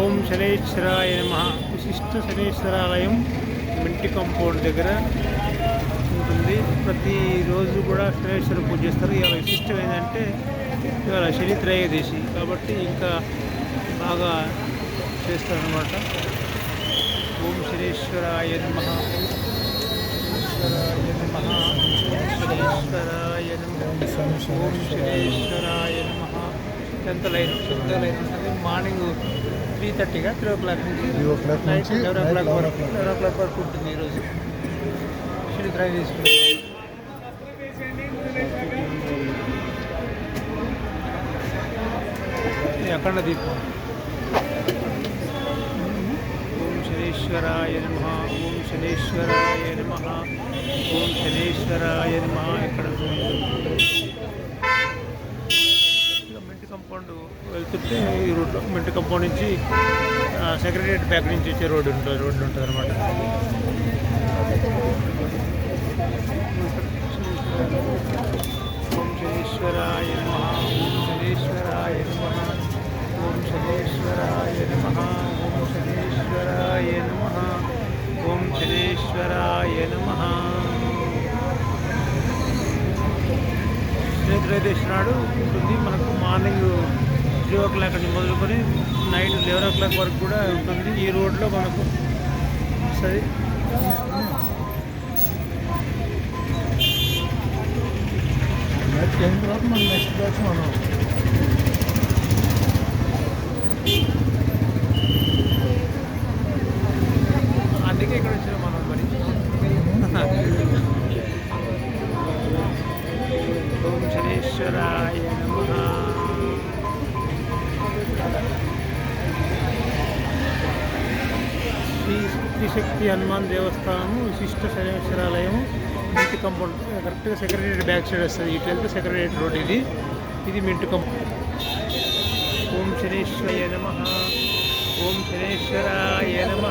ఓం శనేశ్వరాయ నమ. విశిష్ట శనేశ్వరాలయం మింటి కాంపౌండ్ దగ్గర ఉంటుంది. ప్రతిరోజు కూడా శనేశ్వర పూజ చేస్తారు. ఇవాళ విశిష్టం ఏంటంటే ఇవాళ శని త్రయోదశి కాబట్టి ఇంకా బాగా చేస్తారనమాట ఓం శనేశ్వరాయ నమ. శనేశ్వరాయ నమ. శనేశ్వరాయ నమ. ఓం శనేశ్వరాయ నమ. ఎంత లైన్ ఎంత లైన్ ఉంటుంది. మార్నింగ్ త్రీ థర్టీగా త్రీ ఓ క్లాక్ నుంచి? Three o'clock నైట్ నుంచి లెవెన్ ఓ night క్లాక్ 11 వరకు. o'clock. లెవెన్ ఓ క్లాక్ వరకు ఉంటుంది ఈరోజు షిడి ట్రై చేసుకుంటాం అఖండ దీపం. ఓం శనేశ్వరాయ నమ. ఓం శనేశ్వరాయ నమ. ఓం శనేశ్వరాయ నమ. ఇక్కడ ఇక మెంట్ కంపౌండ్ వెళ్తుంటే ఈ రోడ్లో మెంట్ కంపౌండ్ నుంచి సెక్రటరియట్ బ్యాక్ నుంచి వచ్చే రోడ్డు ఉంటుంది రోడ్డు ఉంటుంది అనమాట ఓం శనేశ్వరాయ నమ. ఓం శనేశ్వరాయ నమ. ఓం శనేశ్వరాయ నమ. ఓం శనేశ్వరాయ నమ. ఓం శనేశ్వరాయ నమ. త్రయోదశి నాడు ఉంటుంది మనకు మార్నింగ్ త్రీ ఓ క్లాక్ నుంచి మొదలుకొని నైట్ లెవెన్ ఓ క్లాక్ వరకు కూడా ఉంటుంది. ఈ రోడ్లో మనకు సరే. తర్వాత మన నెక్స్ట్ బ్యాచ్ మనం. శనేశ్వరాయ నమ శ్రీ శ్రీశక్తి హనుమాన్ దేవస్థానము విశిష్ట శనేశ్వరాలయం మింటి కంపౌండ్. కరెక్ట్గా సెక్రటరేట్ బ్యాక్ సైడ్ వస్తుంది. ఇటు వెళ్తే సెక్రటరేట్ రోడ్ ఇది. ఇది మింటి కంపౌండ్. ఓం శనేశ్వరాయ నమ. ఓం శనేశ్వరాయ నమ.